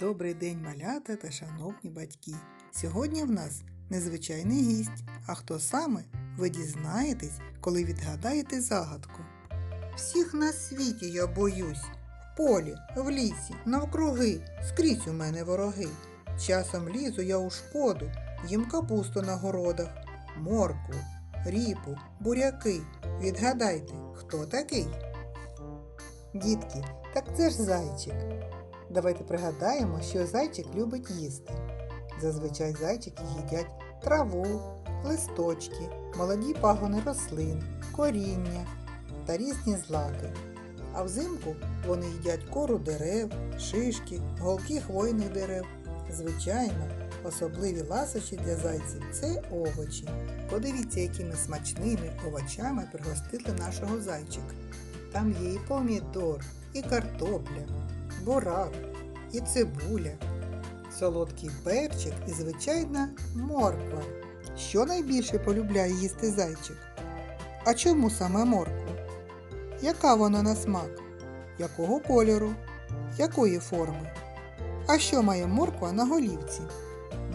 Добрий день, малята та шановні батьки. Сьогодні в нас незвичайний гість. А хто саме, ви дізнаєтесь, коли відгадаєте загадку. Всіх на світі я боюсь. В полі, в лісі, навкруги, скрізь у мене вороги. Часом лізу я у шкоду, їм капусту на городах, моркву, ріпу, буряки. Відгадайте, хто такий? Дітки, так це ж зайчик. Давайте пригадаємо, що зайчик любить їсти. Зазвичай зайчики їдять траву, листочки, молоді пагони рослин, коріння та різні злаки. А взимку вони їдять кору дерев, шишки, голки хвойних дерев. Звичайно, особливі ласощі для зайців це овочі. Подивіться, якими смачними овочами пригостили нашого зайчика. Там є і помідор, і картопля, бурак, і цибуля, солодкий перчик і звичайна морква. Що найбільше полюбляє їсти зайчик? А чому саме моркву? Яка вона на смак? Якого кольору? Якої форми? А що має морква на голівці?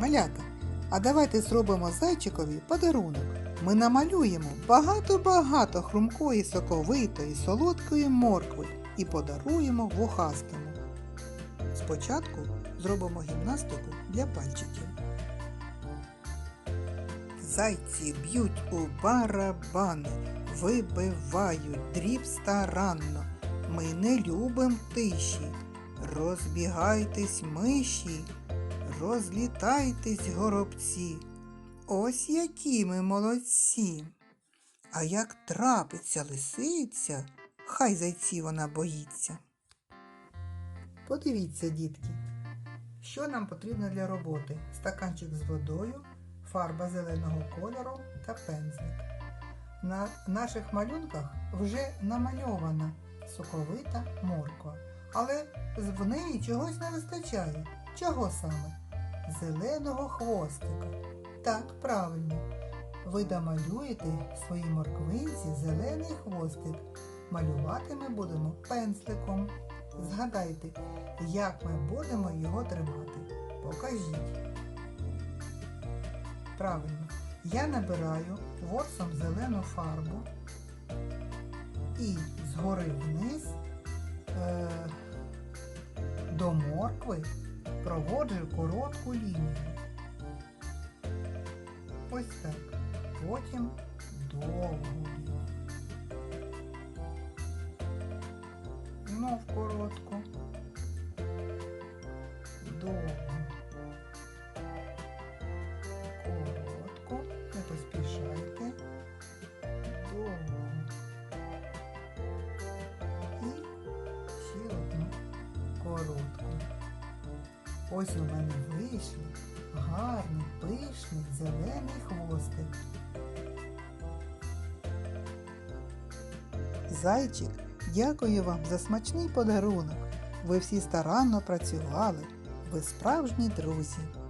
Малята, а давайте зробимо зайчикові подарунок. Ми намалюємо багато-багато хрумкої, соковитої, солодкої моркви і подаруємо вухастому. Спочатку зробимо гімнастику для пальчиків. Зайці б'ють у барабани, вибивають дріб старанно. Ми не любим тиші. Розбігайтесь миші, розлітайтесь горобці. Ось які ми молодці. А як трапиться лисиця, хай зайці вона боїться. Подивіться, дітки, що нам потрібно для роботи: стаканчик з водою, фарба зеленого кольору та пензлик. На наших малюнках вже намальована соковита морква, але в неї чогось не вистачає. Чого саме? Зеленого хвостика. Так, правильно. Ви домалюєте своїй морквинці зелений хвостик. Малювати ми будемо пензликом. Згадайте, як ми будемо його тримати. Покажіть. Правильно. Я набираю ворсом зелену фарбу і згори вниз е, до моркви проводжу коротку лінію. Ось так. Потім довгу лінію. Знов коротку. Довгу. Коротку. Не поспішайте. Довгу. І ще одну коротку. Ось у мене вийшов гарний, пишний, зелений хвостик. Зайчик, дякую вам за смачний подарунок. Ви всі старанно працювали. Ви справжні друзі.